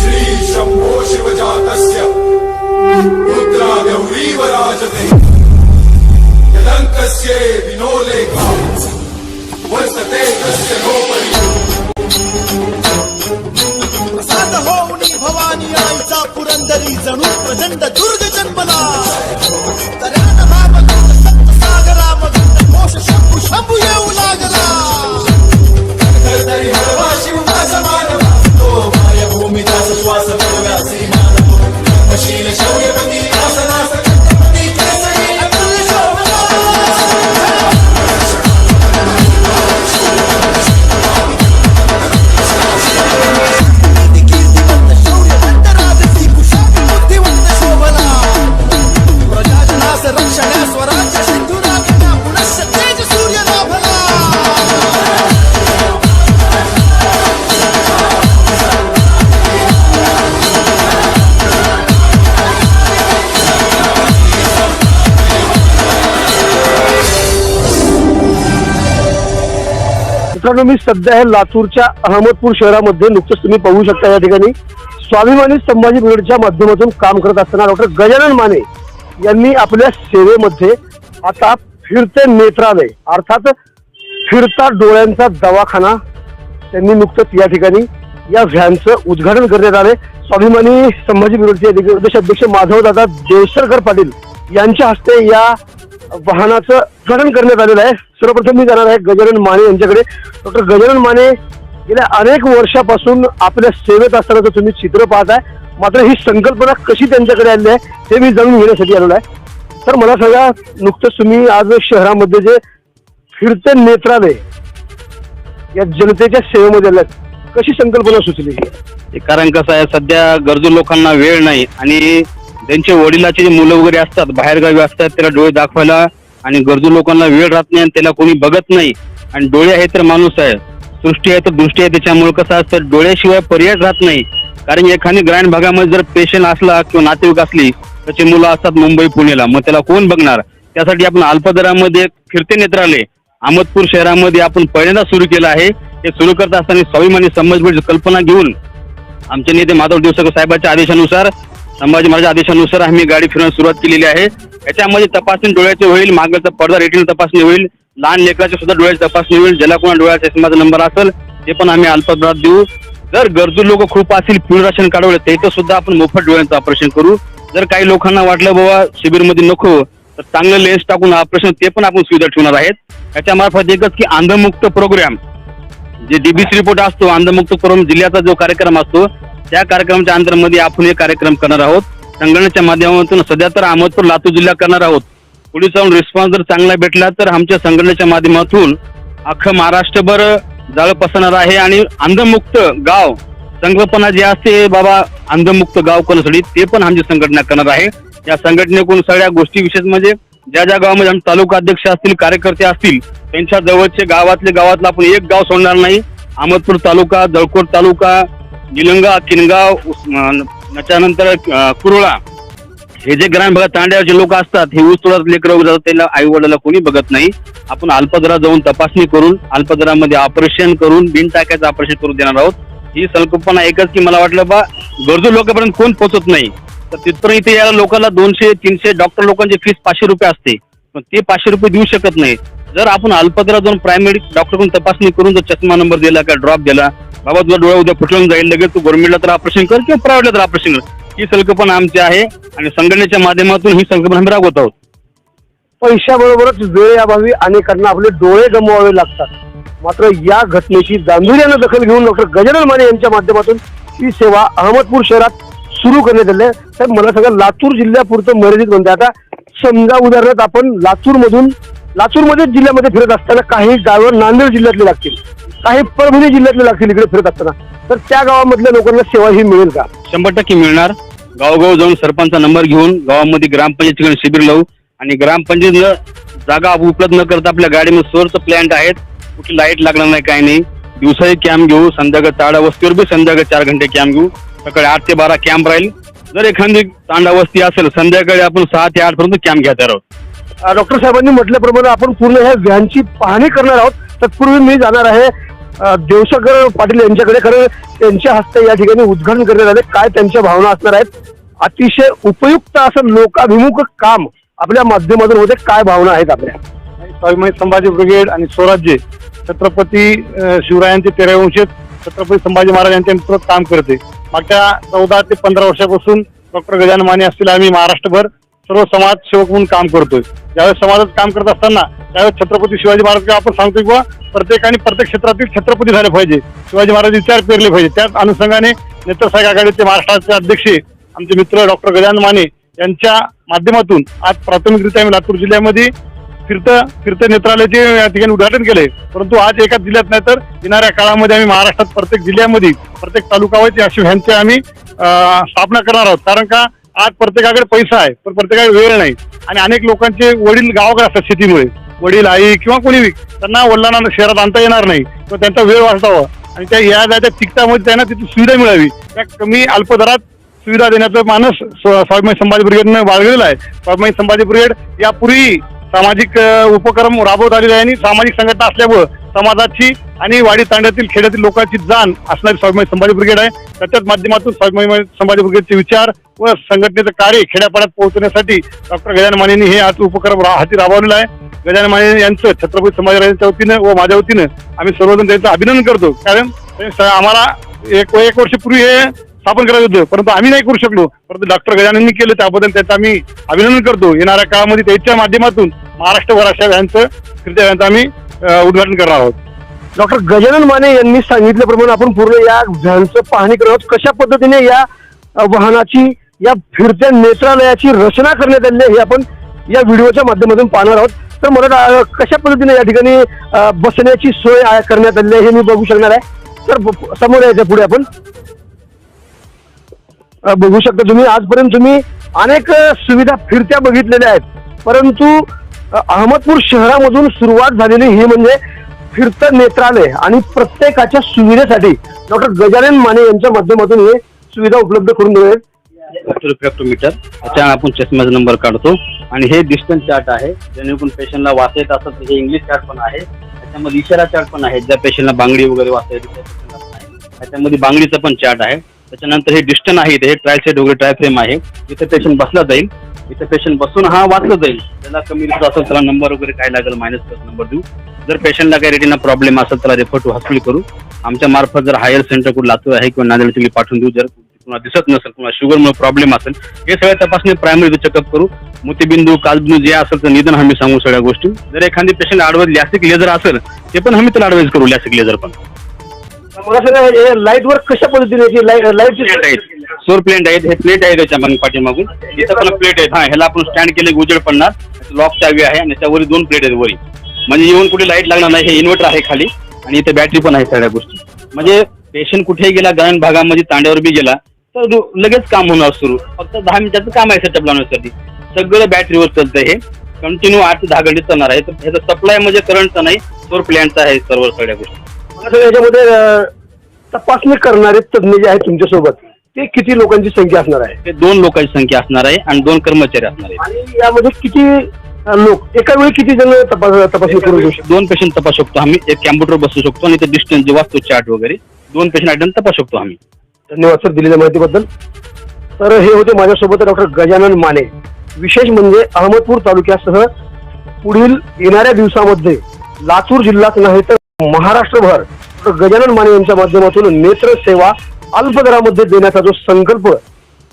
श्री शम्भो शिवजातस्य रुद्रा गौरीव राजते विनोलेखा वर्तते तस्य नोपरि प्रसाद होऊनी भवानी आईचा पुरंदरी जणू प्रचंड दुर्ग मित्रांनो मी सध्या आहे लातूरच्या अहमदपूर शहरामध्ये. नुकतंच तुम्ही पाहू शकता या ठिकाणी स्वाभिमानी संभाजी ब्रिगेडच्या माध्यमातून काम करत असताना डॉक्टर गजानन माने यांनी आपल्या सेवेमध्ये आता फिरते नेत्रालय अर्थात फिरता डोळ्यांचा दवाखाना त्यांनी नुकतंच या ठिकाणी या व्हॅनचं उद्घाटन करण्यात आले स्वाभिमानी संभाजी ब्रिगेडचे प्रदेशाध्यक्ष माधवदादा देवसरकर पाटील यांच्या हस्ते या वाहनाचं उद्घाटन करण्यात आलेलं आहे. सर्वप्रथम मी जाणार आहे गजानन माने यांच्याकडे. डॉक्टर गजानन माने गेल्या अनेक वर्षापासून आपल्या सेवेत असतानाचं तुम्ही चित्र पाहताय. मात्र ही संकल्पना कशी त्यांच्याकडे आली आहे ते मी जाणून घेण्यासाठी आलेलो आहे. तर मला सगळ्या नुकतंच तुम्ही आज शहरामध्ये जे फिरते नेत्रालय या जनतेच्या सेवेमध्ये आल्या कशी संकल्पना सुचली? कारण कसं आहे सध्या गरजू लोकांना वेळ नाही आणि त्यांचे वडिलाचे जे मुलं वगैरे असतात बाहेरगावी असतात त्याला डोळे दाखवायला आणि गरजू लोकांना वेळ राहत नाही आणि त्याला कोणी बघत नाही. आणि डोळे आहे तर माणूस आहे. सृष्टी आहे तर दृष्टी आहे. त्याच्यामुळे कसं असतं डोळ्याशिवाय पर्याय राहत नाही. कारण एखादी ग्रामीण भागामध्ये जर पेशंट असला किंवा नातेवाईक असली त्याची मुलं असतात मुंबई पुण्याला मग त्याला कोण बघणार? त्यासाठी आपण अल्पदरामध्ये फिरते नेत्रालय. अहमदपूर शहरामध्ये आपण पहिल्यांदा सुरू केलं आहे. हे सुरू करत असताना स्वाभिमानी समाज कल्पना घेऊन आमचे नेते माधव दिवसकर साहेबांच्या आदेशानुसार संभाजी महाराज आदेशानुसार आम्ही गाडी फिरवण्यास सुरुवात केलेली आहे. याच्यामध्ये तपासणी डोळ्याची होईल मागचा पडदा रेटीन तपासणी होईल लहान लेकराची सुद्धा डोळ्याची तपासणी होईल ज्याला कोणा डोळ्याचा चष्माचा नंबर असेल ते पण आम्ही अल्पभरात देऊ. जर गरजू लोक खूप असतील पिवळ राशन काढवलं त्याचं सुद्धा आपण मोफत डोळ्यांचं ऑपरेशन करू. जर काही लोकांना वाटलं बाबा शिबिरमध्ये नको तर चांगलं लेन्स टाकून ऑपरेशन ते पण आपण सुविधा ठेवणार आहेत. याच्या मार्फत एकच की अंधमुक्त प्रोग्राम जे डीबीसी रिपोर्ट असतो अंधमुक्त प्रोग्राम जिल्ह्याचा जो कार्यक्रम असतो त्या कार्यक्रमाच्या अंतर्मध्ये आपण हे कार्यक्रम करणार आहोत. संघटनेच्या माध्यमातून सध्या तर अहमदपूर लातूर जिल्हा करणार आहोत. पुढे रिस्पॉन्स जर चांगला भेटला तर आमच्या संघटनेच्या माध्यमातून अख्खं महाराष्ट्रभर जाळं पसरणार आहे आणि अंधमुक्त गाव संकल्पना जी असते बाबा अंधमुक्त गाव करण्यासाठी ते पण आमची संघटना करणार आहे. या संघटनेकडून सगळ्या गोष्टी विशेष म्हणजे ज्या ज्या गावामध्ये आमचे तालुका अध्यक्ष असतील कार्यकर्ते असतील त्यांच्या जवळचे गावातले गावातलं आपण एक गाव सोडणार नाही. अहमदपूर तालुका जळकोट तालुका निलंगा किनगाव त्याच्यानंतर कुरुळा. हे जे ग्रामीण भागात तांड्याचे लोक असतात हे ऊस तोडात लेकर जातात, त्याला आई वडिला कोणी बघत नाही. आपण अल्पदरा जाऊन तपासणी करून अल्पदरामध्ये ऑपरेशन करून बिन टाक्याचं ऑपरेशन करून देणार आहोत. ही संकल्पना एकच की मला वाटलं बा गरजू लोकांपर्यंत कोण पोहोचत नाही. तर तिथपर्यंत इथे यायला लोकांना दोनशे तीनशे डॉक्टर लोकांची फीस पाचशे रुपये असते. पण ते पाचशे रुपये देऊ शकत नाही. जर आपण अल्पतरा जाऊन प्रायमरी डॉक्टरकडून तपासणी करून जर चष्मा नंबर दिला का ड्रॉप दिला बाबा तुझा डोळा उद्या फुटून जाईल लगेच तू गव्हर्नमेंटला तर ऑपरेशन कर किंवा प्रायव्हेटला तर ऑपरेशन कर. ही संकल्पना आमची आहे आणि संघटनेच्या माध्यमातून ही संकल्पना आम्ही राबवत आहोत. पैशाबरोबरच वेळेअभावी अनेकांना आपले डोळे गमवावे लागतात. मात्र या घटनेची गांभीर्यानं दखल घेऊन डॉक्टर गजानन माने यांच्या माध्यमातून ही सेवा अहमदपूर शहरात सुरू करण्यात आली आहे. तर मला सांगा लातूर जिल्ह्यापुरतं मर्यादित म्हणते आता समजा उदाहरणार्थ आपण लातूरमधून लातूरमध्ये जिल्ह्यामध्ये फिरत असताना काही गावं नांदेड जिल्ह्यातले लागतील. काही परभणी जिल्ह्यातले लागतील इकडे फिरत असताना. तर त्या गावामधल्या लोकांना सेवा ही मिळेल का? शंभर टक्के मिळणार. गावगाव जाऊन सरपंचचा नंबर घेऊन गावामध्ये ग्रामपंचायत शिबिर लावू. आणि ग्रामपंचायत जागा उपलब्ध न करता आपल्या गाडीमध्ये सोर्स प्लॅन्ट आहेत. कुठली लाइट लागणार नाही काही नाही. दिवसाही कॅम्प घेऊ संध्याकाळ ताडा वस्तीवर बी संध्याकाळ चार घंटे कॅम्प घेऊ. सकाळी आठ ते बारा कॅम्प राहील. जर एखादी तांडावस्ती असेल संध्याकाळी आपण सहा ते आठ पर्यंत कॅम्प घेत आहोत डॉक्टर साहेबांनी म्हटल्याप्रमाणे आपण पूर्ण ह्या व्हॅनची पाहणी करणार आहोत. तत्पूर्वी मी जाणार आहे अ, देवशंकर पाटील यांच्याकडे खरं त्यांच्या हस्ते या ठिकाणी उद्घाटन करण्यात आले. काय त्यांच्या भावना असणार आहेत? अतिशय उपयुक्त असं लोकाभिमुख काम आपल्या माध्यमातून होते. काय भावना आहेत आपल्या? स्वाभिमानी संभाजी ब्रिगेड आणि स्वराज्य छत्रपती शिवरायांचे तेरावंशे छत्रपती संभाजी महाराज यांच्या नेतृत्वात काम करते. मागच्या चौदा ते पंधरा वर्षापासून डॉक्टर गजान माने असतील आम्ही महाराष्ट्रभर. सर्व समाज सेवक म्हणून काम करतोय. ज्यावेळेस समाजात काम करत असताना त्यावेळेस छत्रपती शिवाजी महाराज आपण सांगतो किंवा प्रत्येकाने प्रत्येक क्षेत्रातील छत्रपती झाले पाहिजे. शिवाजी महाराज विचार पेरले पाहिजे. त्याच अनुषंगाने नेत्रसाहेब आघाडीचे महाराष्ट्राचे अध्यक्ष आमचे मित्र डॉक्टर गजानन माने यांच्या माध्यमातून आज प्राथमिकरित्या आम्ही लातूर जिल्ह्यामध्ये फिरतं फिरतं नेत्रालयाचे या ठिकाणी उद्घाटन केले परंतु आज एकाच जिल्ह्यात नाही तर येणाऱ्या काळामध्ये आम्ही महाराष्ट्रात प्रत्येक जिल्ह्यामध्ये प्रत्येक तालुकावरती अशी व्हॅनची आम्ही स्थापना करणार आहोत. कारण का? आज प्रत्येकाकडे पैसा आहे पण प्रत्येकाकडे वेळ नाही. आणि अनेक लोकांचे वडील गावाकडे असतात शेतीमुळे. वडील आई किंवा कोणी बी त्यांना वडिलांना शहरात आणता येणार नाही. तर त्यांचा वेळ वाचतावा आणि त्या या जायच्या तिकटामध्ये त्यांना तिथे सुविधा मिळावी. त्या कमी अल्पदरात सुविधा देण्याचा मानस स्वाभिमानी संभाजी ब्रिगेडनं बाळगलेला आहे. स्वाभिमानी संभाजी ब्रिगेड यापूर्वी सामाजिक उपक्रम राबवत आलेला आहे आणि सामाजिक संघटना असल्यामुळं समाजाची आणि वाडी तांड्यातील खेड्यातील लोकांची जाण असणारी स्वाभिमानी संभाजी ब्रिगेड आहे. त्याच्याच माध्यमातून स्वाभिमानी संभाजी ब्रिगेडचे विचार व संघटनेचं कार्य खेड्यापाड्यात पोहोचवण्यासाठी डॉक्टर गजानन मानेंनी हे आज उपक्रम रा- हाती राबवलेला आहे. गजानन माने यांचं छत्रपती संभाजीराजांच्या वतीनं व माझ्या वतीनं आम्ही सर्वजण त्यांचं अभिनंदन करतो. कारण आम्हाला एक एक वर्षपूर्वी हे स्थापन करायचं होतं. परंतु आम्ही नाही करू शकलो. परंतु डॉक्टर गजानननी केलं. त्याबद्दल त्याचं आम्ही अभिनंदन करतो. येणाऱ्या काळामध्ये त्याच्या माध्यमातून महाराष्ट्रभर अशा व्हॅनचं फिरत्या व्हॅनचं आम्ही उद्घाटन करणार आहोत. डॉक्टर गजानन माने यांनी सांगितल्याप्रमाणे आपण पूर्ण या व्हॅनचं पाहणी करत आहोत. कशा पद्धतीने या वाहनाची या फिरत्या नेत्रालयाची रचना करण्यात आली आहे हे आपण या व्हिडिओच्या माध्यमातून पाहणार आहोत. तर मला कशा पद्धतीने या ठिकाणी बसण्याची सोय करण्यात आली आहे हे मी बघू शकणार आहे. तर समोर यायच्या पुढे आपण. बघू शकता तुम्ही आजपर्यंत तुम्ही अनेक सुविधा फिरत्या बघितलेल्या आहेत. परंतु अहमदपूर शहरामधून सुरुवात झालेली ही म्हणजे फिरतं नेत्रालय आणि प्रत्येकाच्या सुविधेसाठी डॉक्टर गजानन माने यांच्या माध्यमातून हे सुविधा उपलब्ध करून दिले रिफ्रॅक्टोमीटर त्याच्या आपण चष्म्याचा नंबर काढतो. आणि हे डिस्टन्स चार्ट आहे. जेणेकरून पेशंटला वाचता येत असत हे इंग्लिश चार्ट पण आहे. त्याच्यामध्ये इशारा चार्ट पण आहे. ज्या पेशंटला बांगडी वगैरे वाचता येते त्याच्यामध्ये बांगडीचा पण चार्ट आहे. त्याच्यानंतर हे डिस्टन आहे हे ट्रायल सेट वगैरे ट्राय फ्रेम आहे. इथे पेशंट बसला जाईल. इथे पेशंट बसून हा वाचला जाईल. त्याला कमी रिस्क असेल त्याला नंबर वगैरे काय लागेल मायनस प्लस नंबर देऊ. जर पेशंटला काही रेटिना प्रॉब्लेम असेल त्याला रेफर टू हॉस्पिटल करू. आमच्या मार्फत जर हायर सेंटर कुठे लातूर आहे किंवा नांदेड चिली पाठवून देऊ जर कुणा दिसत नसेल किंवा शुगरमुळे प्रॉब्लेम असेल हे सगळ्या तपासणी प्रायमरी चेकअप करू. मोतीबिंदू कालबिंदू जे असेल तर निदान आम्ही सांगू सगळ्या गोष्टी. जर एखादी पेशंट आडवत लॅसिक लेझर असेल ते पण आम्ही त्याला ऍडवाइस करू लॅसिक लेझर पण. मला सांगा लाइट वर कशा पद्धतीने लाइट सोर प्लेट आहेत हे प्लेट आहे त्याच्या मग पाठीमागून. इथं पण प्लेट आहेत. हा ह्याला आपण स्टँड केले उजेड पडणार. लॉक चावी आहे आणि त्यावरी दोन प्लेट आहेत वरी. म्हणजे येऊन कुठे लाइट लागणार नाही हे इन्व्हर्टर आहे खाली. आणि इथे बॅटरी पण आहे सगळ्या गोष्टी. म्हणजे पेशंट कुठेही गेला ग्रामीण भागामध्ये तांड्यावर बी गेला तर लगेच काम होणार सुरू. फक्त दहा मिनिटाचं काम आहे सेटअप लावण्यासाठी. सगळं बॅटरीवर चालतं हे. कंटिन्यू आठ ते दहा घंटे चालणार आहे. तर ह्याचा सप्लाय म्हणजे करंटचा नाही सोर प्लॅनचा आहे सर्व सगळ्या गोष्टी. याच्यामध्ये तपासणी करणारे तज्ञ जे आहेत तुमच्यासोबत ते किती लोकांची संख्या असणार आहे? ते दोन लोकांची संख्या असणार आहे आणि दोन कर्मचारी असणार आहेत. आणि यामध्ये किती अ, लोक एका वेळी किती जण तपास तपासणी करू देऊ शकतात? दोन पेशंट तपासू शकतो आम्ही एक कॅम्प्युटर बसू शकतो आणि ते डिस्टन्स जे वाचतो चार्ट वगैरे दोन पेशंट आयटम तपासू शकतो आम्ही. धन्यवाद सर दिलेल्या माहितीबद्दल. तर हे होते माझ्यासोबत डॉक्टर गजानन माने. विशेष म्हणजे अहमदपूर तालुक्यासह पुढील येणाऱ्या दिवसामध्ये लातूर जिल्हाच नाही तर महाराष्ट्रभर. गजानन माने यांच्या माध्यमातून नेत्र सेवा अल्प दरामध्ये देण्याचा जो संकल्प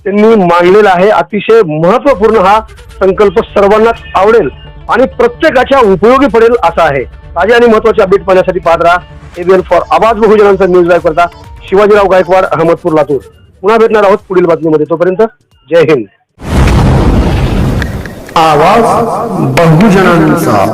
त्यांनी मांडलेला आहे अतिशय महत्त्वपूर्ण हा संकल्प सर्वांनाच आवडेल आणि प्रत्येकाच्या उपयोगी पडेल असा आहे. ताजे आणि महत्त्वाचे अपडेट पाहण्यासाठी पाहत राहा. एबीएन फॉर आवाज बहुजनांचा न्यूज लाईव्ह करता शिवाजीराव गायकवाड अहमदपूर लातूर. पुन्हा भेटणार आहोत पुढील बातमीमध्ये. तोपर्यंत जय हिंद. आवाज बहुजनांचा.